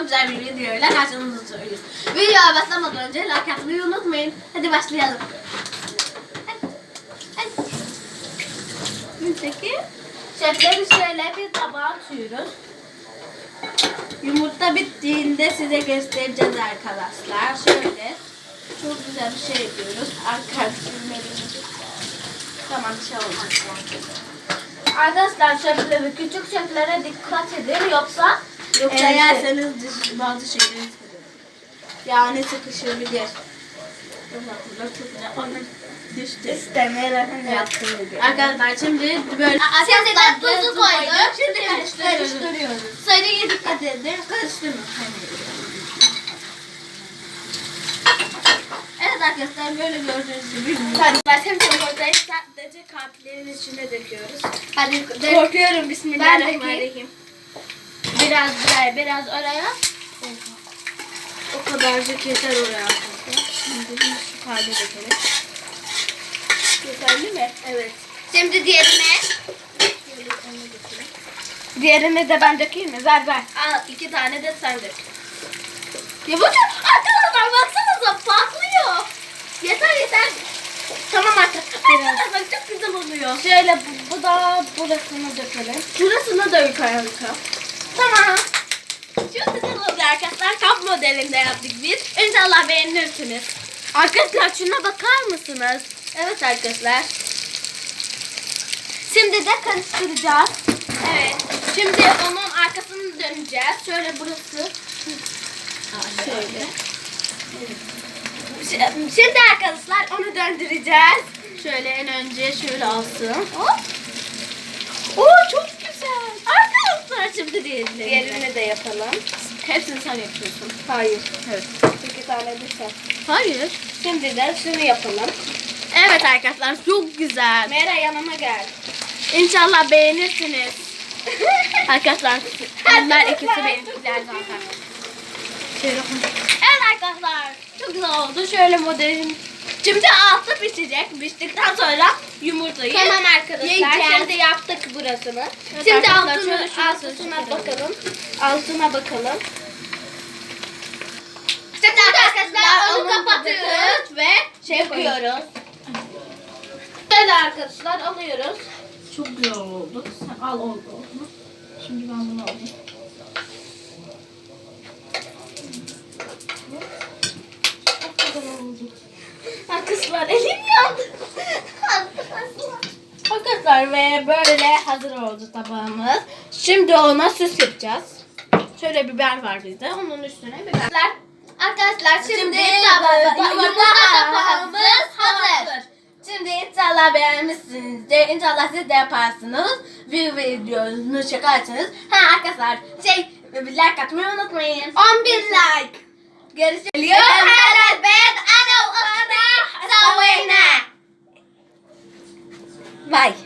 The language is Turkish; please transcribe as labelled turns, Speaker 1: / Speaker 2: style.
Speaker 1: çok güzel bir videoyla karşınızda söylüyoruz. Videoya başlamadan önce like atmayı unutmayın. Hadi başlayalım. Peki. Şefleri şöyle bir tabağa atıyoruz. Yumurta bittiğinde size göstereceğiz arkadaşlar. Şöyle çok güzel bir şey yapıyoruz. Arkadaşlar Tamam bir şey olmaz. Arkadaşlar şeflere, küçük şeflere dikkat edin yoksa yoksa
Speaker 2: Eğer-
Speaker 1: yerseniz bazı şeyleri sıkılır. Yani sıkışabilir.
Speaker 2: İstemeyerek gibi.
Speaker 1: Arkadaşlar şimdi böyle
Speaker 2: Şimdi de tuzu koyduk.
Speaker 1: Şimdi karıştırıyoruz. Sayıya dikkat edin. Karıştırma. Evet arkadaşlar böyle gördüğünüz gibi
Speaker 2: Arkadaşlar hem yumurtayı sadece kalplerin içine döküyoruz.
Speaker 1: Hadi.
Speaker 2: Korkuyorum
Speaker 1: Bismillahirrahmanirrahim. Biraz buraya biraz oraya.
Speaker 2: O kadarcık yeter oraya arkadaşlar. Şimdi şu kalbe dökelim. Yeterli mi? Evet.
Speaker 1: Şimdi diğerine.
Speaker 2: Diğerini de ben dökeyim mi? Ver ver.
Speaker 1: Al iki tane de sen dök. Ya bu çok arkadaşlar baksanıza patlıyor. Yeter yeter. Tamam artık. Arkadaşlar çok güzel oluyor.
Speaker 2: Şöyle bu, bu da burasını dökelim.
Speaker 1: Şurasına da yukarı yukarı. Tamam. Güzel oldu arkadaşlar. Kap modelinde yaptık biz. İnşallah beğenirsiniz.
Speaker 2: Arkadaşlar şuna bakar mısınız?
Speaker 1: Evet arkadaşlar.
Speaker 2: Şimdi de karıştıracağız.
Speaker 1: Evet. Şimdi onun arkasını döneceğiz. Şöyle burası.
Speaker 2: Şöyle.
Speaker 1: Şimdi arkadaşlar onu döndüreceğiz. Şöyle en önce şöyle alsın. Hop. Oo çok şimdi diğerini.
Speaker 2: Diğerini de yapalım.
Speaker 1: Hepsini sen yapıyorsun.
Speaker 2: Hayır.
Speaker 1: Evet.
Speaker 2: İki tane de sen.
Speaker 1: Hayır.
Speaker 2: Şimdi de şunu yapalım.
Speaker 1: Evet arkadaşlar çok güzel.
Speaker 2: Mera yanıma gel.
Speaker 1: İnşallah beğenirsiniz. arkadaşlar bunlar ikisi benimkiler zaten.
Speaker 2: Şöyle
Speaker 1: Evet arkadaşlar çok güzel oldu. Şöyle modelin. Şimdi altı pişecek. Piştikten sonra yumurtayı
Speaker 2: Tamam arkadaşlar.
Speaker 1: yiyeceğiz.
Speaker 2: Şimdi yaptık burasını.
Speaker 1: Evet
Speaker 2: Şimdi
Speaker 1: arkadaşlar,
Speaker 2: altını,
Speaker 1: şöyle şurası
Speaker 2: altına bakalım. Altına bakalım.
Speaker 1: Şimdi arkadaşlar onu
Speaker 2: onu
Speaker 1: kapatıyoruz ve şey
Speaker 2: Yapıyoruz.
Speaker 1: Böyle arkadaşlar alıyoruz. Çok güzel oldu. Sen al oldu. Şimdi ben bunu alayım. Çok güzel oldu.
Speaker 2: Arkadaşlar elim yandı.
Speaker 1: Arkadaşlar ve böyle hazır oldu tabağımız. Şimdi ona süs yapacağız. Şöyle biber var bizde. Onun üstüne biberler.
Speaker 2: Arkadaşlar
Speaker 1: Şimdi
Speaker 2: şimdi
Speaker 1: tabağı-
Speaker 2: tabağı-
Speaker 1: yumurta tabağımız hazır. Şimdi inşallah beğenmişsinizdir. İnşallah siz de yaparsınız. Bir videonu çekersiniz. Ha arkadaşlar şey like atmayı unutmayın.
Speaker 2: 10 bin like.
Speaker 1: Görüşürüz.